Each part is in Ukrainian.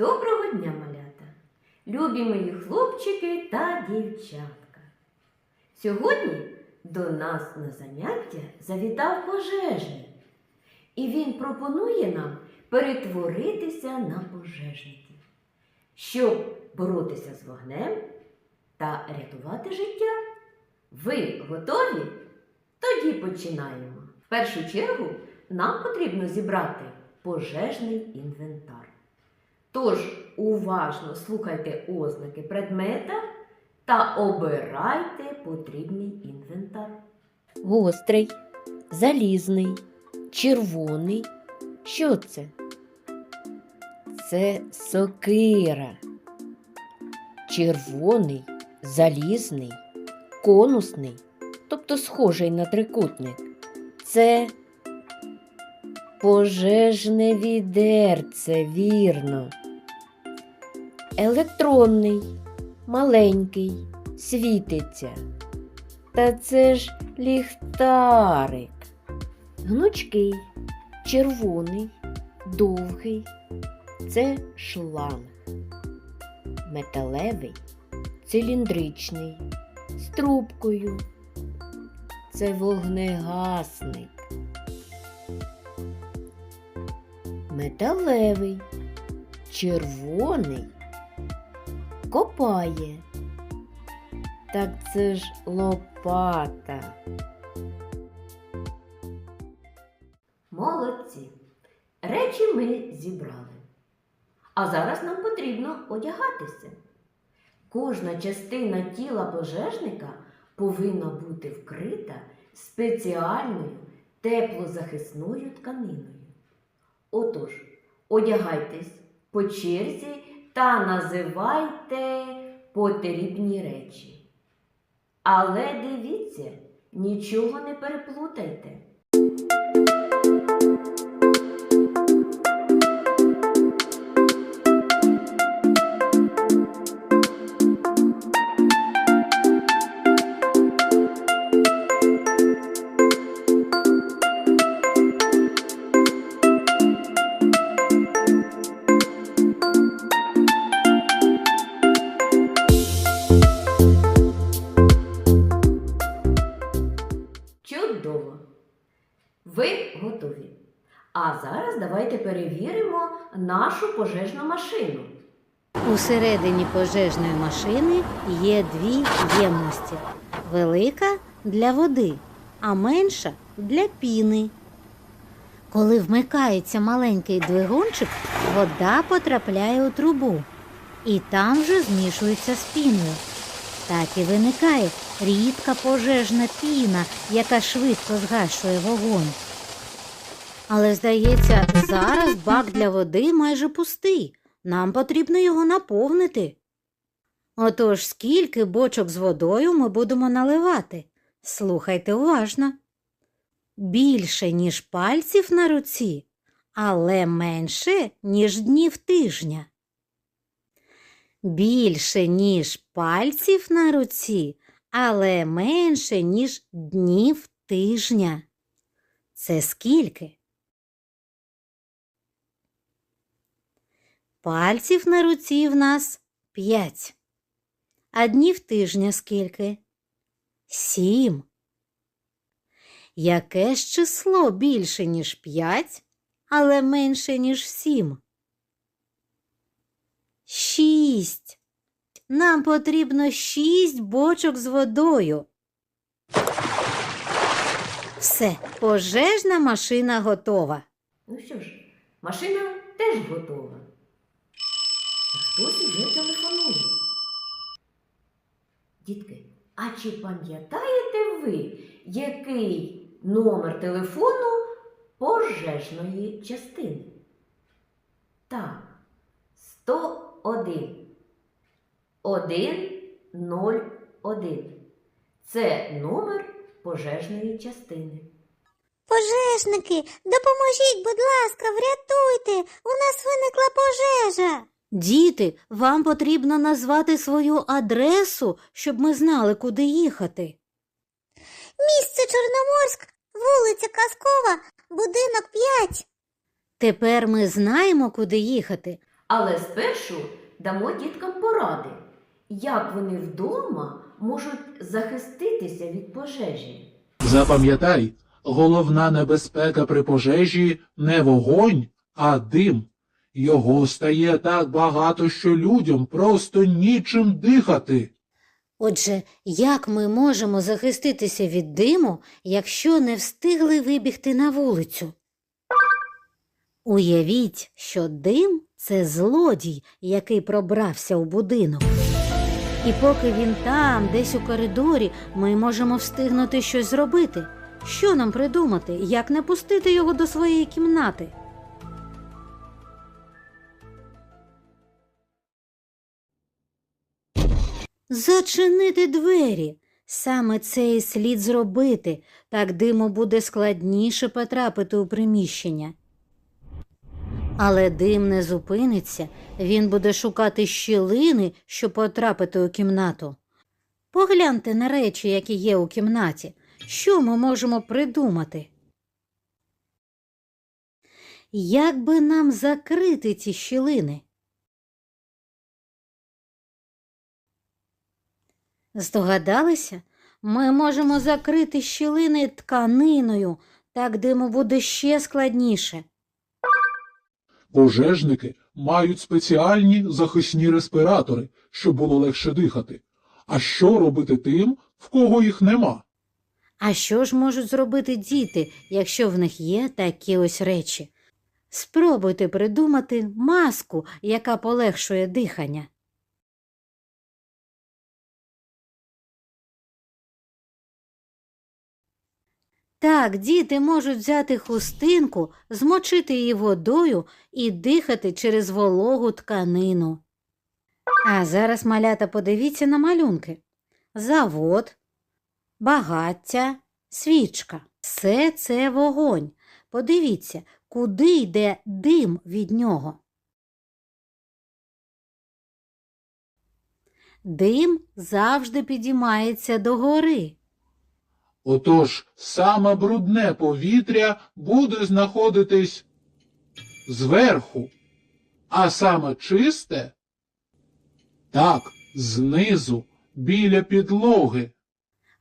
Доброго дня, малята! Любі мої хлопчики та дівчатка. Сьогодні до нас на заняття завітав пожежник, і він пропонує нам перетворитися на пожежників, щоб боротися з вогнем та рятувати життя. Ви готові? Тоді починаємо. В першу чергу нам потрібно зібрати пожежний інвентар. Тож уважно слухайте ознаки предмета та обирайте потрібний інвентар. Гострий, залізний, червоний. Що це? Це сокира. Червоний, залізний, конусний, тобто схожий на трикутник. Це пожежне відерце, вірно. Електронний, маленький, світиться. Та це ж ліхтарик. Гнучкий, червоний, довгий. Це шланг. Металевий, циліндричний, з трубкою. Це вогнегасник. Металевий, червоний, копає. Так це ж лопата. Молодці. Речі ми зібрали. А зараз нам потрібно одягатися. Кожна частина тіла пожежника повинна бути вкрита спеціальною теплозахисною тканиною. Отож, одягайтесь по черзі та називайте потрібні речі. Але дивіться, нічого не переплутайте. Перевіримо нашу пожежну машину. Усередині пожежної машини є дві ємності: велика для води, а менша для піни. Коли вмикається маленький двигунчик, вода потрапляє у трубу і там вже змішується з піною. Так і виникає рідка пожежна піна, яка швидко згашує вогонь. Але, здається, зараз бак для води майже пустий. Нам потрібно його наповнити. Отож, скільки бочок з водою ми будемо наливати? Слухайте уважно. Більше, ніж пальців на руці, але менше, ніж днів тижня. Більше, ніж пальців на руці, але менше, ніж днів тижня. Це скільки? Пальців на руці в нас п'ять. А днів тижня скільки? Сім. Яке ж число більше, ніж п'ять, але менше, ніж сім? Шість. Нам потрібно шість бочок з водою. Все, пожежна машина готова. Ну що ж, машина теж готова. Хтось уже телефонує. Дітки, а чи пам'ятаєте ви, який номер телефону пожежної частини? Так, 101. 101. Це номер пожежної частини. Пожежники, допоможіть, будь ласка, врятуйте. У нас виникла пожежа. Діти, вам потрібно назвати свою адресу, щоб ми знали, куди їхати. Місце Чорноморськ, вулиця Казкова, будинок 5. Тепер ми знаємо, куди їхати. Але спершу дамо діткам поради, як вони вдома можуть захиститися від пожежі. Запам'ятай, головна небезпека при пожежі не вогонь, а дим. Його стає так багато, що людям просто нічим дихати. Отже, як ми можемо захиститися від диму, якщо не встигли вибігти на вулицю? Уявіть, що дим це злодій, який пробрався у будинок. І поки він там, десь у коридорі, ми можемо встигнути щось зробити. Що нам придумати, як не пустити його до своєї кімнати? Зачинити двері. Саме це і слід зробити, так диму буде складніше потрапити у приміщення. Але дим не зупиниться, він буде шукати щілини, щоб потрапити у кімнату. Погляньте на речі, які є у кімнаті. Що ми можемо придумати? Як би нам закрити ці щілини? Здогадалися? Ми можемо закрити щілини тканиною, так диму буде ще складніше. Пожежники мають спеціальні захисні респіратори, щоб було легше дихати. А що робити тим, в кого їх нема? А що ж можуть зробити діти, якщо в них є такі ось речі? Спробуйте придумати маску, яка полегшує дихання. Так, діти можуть взяти хустинку, змочити її водою і дихати через вологу тканину. А зараз, малята, подивіться на малюнки. Завод, багаття, свічка. Все це вогонь. Подивіться, куди йде дим від нього. Дим завжди підіймається догори. Отож, саме брудне повітря буде знаходитись зверху, а саме чисте так, знизу, біля підлоги.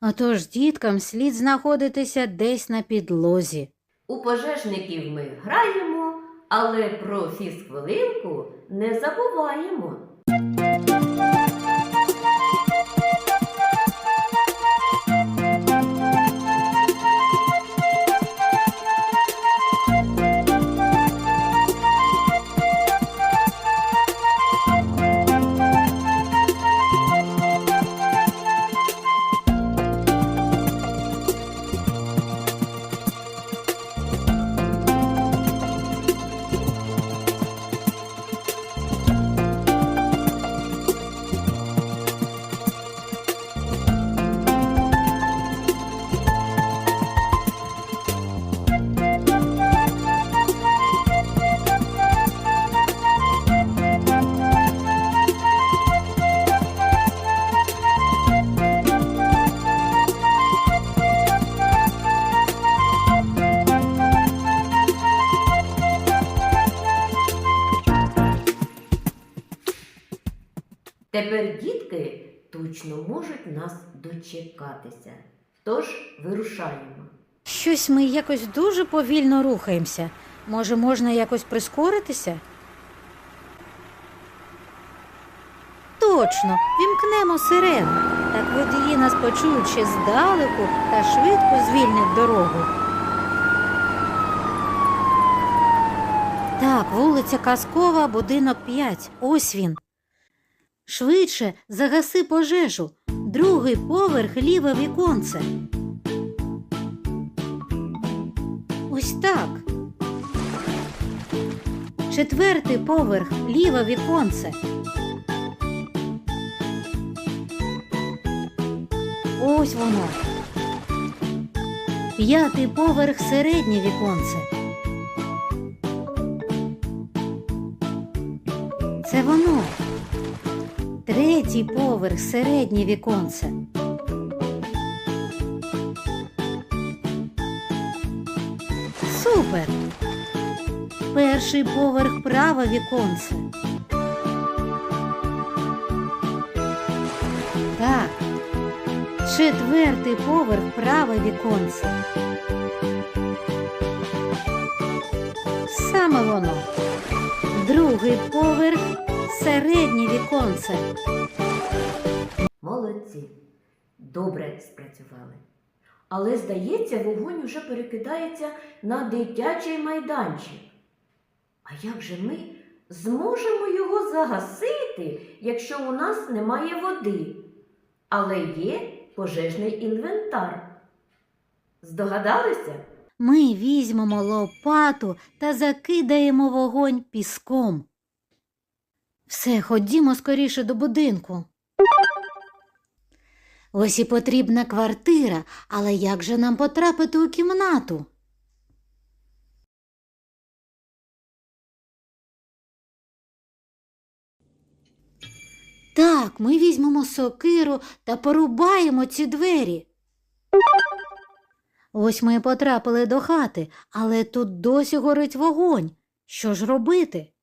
Отож діткам слід знаходитися десь на підлозі. У пожежників ми граємо, але про фізхвилинку не забуваємо. Тепер дітки точно можуть нас дочекатися. Тож вирушаємо. Щось ми якось дуже повільно рухаємося. Може, можна якось прискоритися? Точно, вімкнемо сирену. Так водії нас почують ще здалеку та швидко звільнять дорогу. Так, вулиця Казкова, будинок 5. Ось він. Швидше загаси пожежу. Другий поверх ліве віконце. Ось так. Четвертий поверх ліве віконце. Ось воно. П'ятий поверх середнє віконце. Третій поверх середнє віконце. Супер! перший поверх праве віконце? Так. Четвертий поверх праве віконце. Саме воно. Другий поверх середнє віконце. Молодці. Добре спрацювали. Але, здається, вогонь уже перекидається на дитячий майданчик. А як же ми зможемо його загасити, якщо у нас немає води, але є пожежний інвентар? Здогадалися? Ми візьмемо лопату та закидаємо вогонь піском. Все, ходімо скоріше до будинку. Ось і потрібна квартира, але як же нам потрапити у кімнату? Так, ми візьмемо сокиру та порубаємо ці двері. Ось ми потрапили до хати, але тут досі горить вогонь. Що ж робити?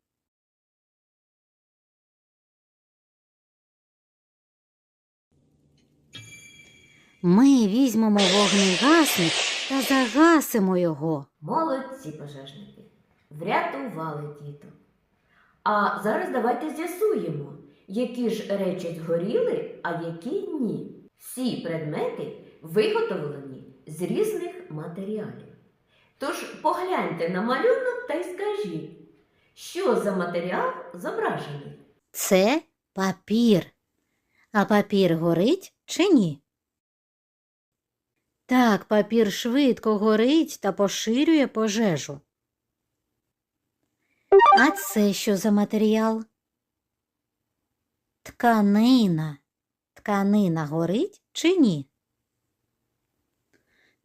Ми візьмемо вогнегасник та загасимо його. Молодці пожежники. Врятували діток. А зараз давайте з'ясуємо, які ж речі згоріли, а які ні. Всі предмети виготовлені з різних матеріалів. Тож погляньте на малюнок та й скажіть, що за матеріал зображений. Це папір. А папір горить чи ні? Так, папір швидко горить та поширює пожежу. А це що за матеріал? Тканина. Тканина горить чи ні?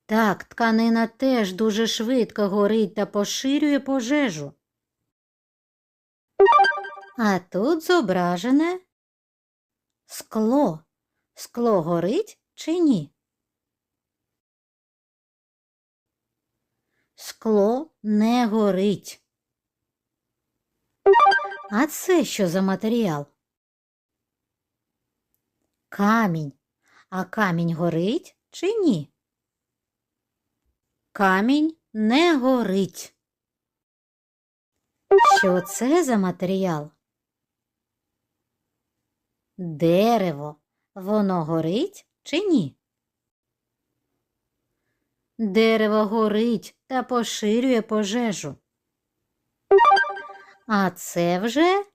Так, тканина теж дуже швидко горить та поширює пожежу. А тут зображене скло. Скло горить чи ні? Скло не горить. А це що за матеріал? Камінь. А камінь горить чи ні? Камінь не горить. Що це за матеріал? Дерево. Воно горить чи ні? Дерево горить та поширює пожежу. А це вже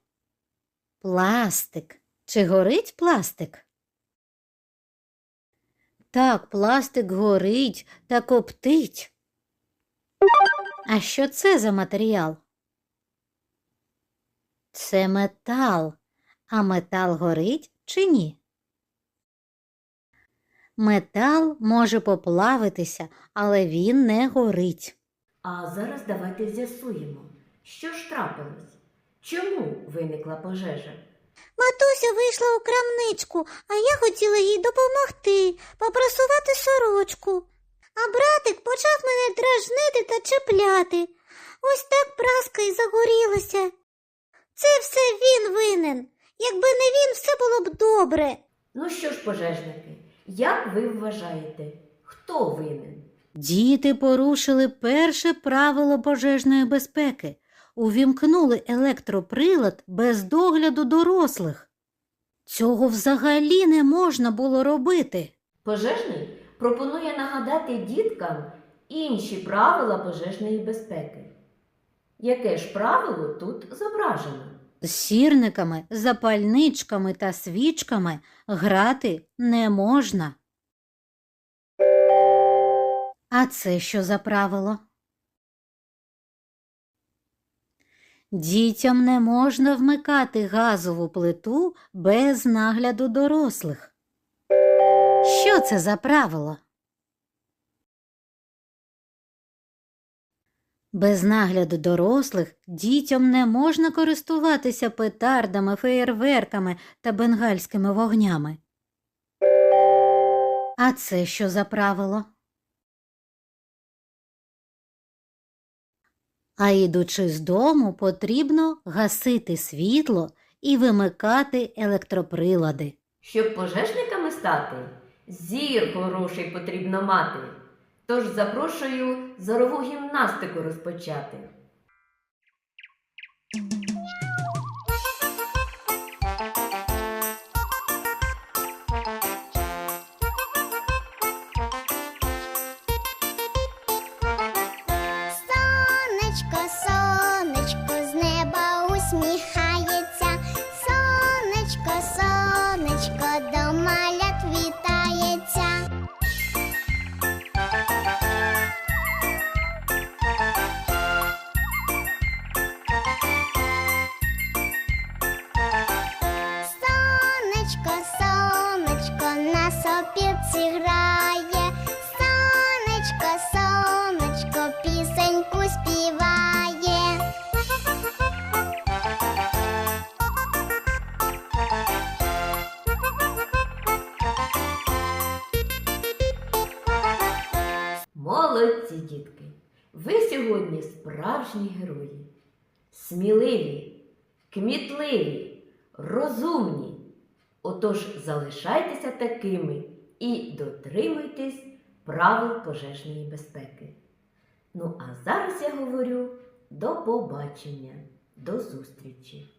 пластик. Чи горить пластик? Так, пластик горить та коптить. А що це за матеріал? Це метал. А метал горить чи ні? Метал може поплавитися, але він не горить. А зараз давайте з'ясуємо, що ж трапилось? Чому виникла пожежа? Матуся вийшла у крамничку, а я хотіла їй допомогти попрасувати сорочку. А братик почав мене дражнити та чіпляти. Ось так праска і загорілася. Це все він винен. Якби не він, все було б добре. Ну що ж, пожежники, як ви вважаєте, хто винен? Діти порушили перше правило пожежної безпеки. Увімкнули електроприлад без догляду дорослих. Цього взагалі не можна було робити. Пожежний пропонує нагадати діткам інші правила пожежної безпеки. Яке ж правило тут зображено? З сірниками, запальничками та свічками грати не можна. А це що за правило? Дітям не можна вмикати газову плиту без нагляду дорослих. Що це за правило? Без нагляду дорослих дітям не можна користуватися петардами, феєрверками та бенгальськими вогнями. А це що за правило? А йдучи з дому, потрібно гасити світло і вимикати електроприлади. Щоб пожежниками стати, зір хороший потрібно мати. Тож запрошую зорову гімнастику розпочати. Дітки! Ви сьогодні справжні герої. Сміливі, кмітливі, розумні. Отож залишайтеся такими і дотримуйтесь правил пожежної безпеки. Ну а зараз я говорю до побачення, до зустрічі!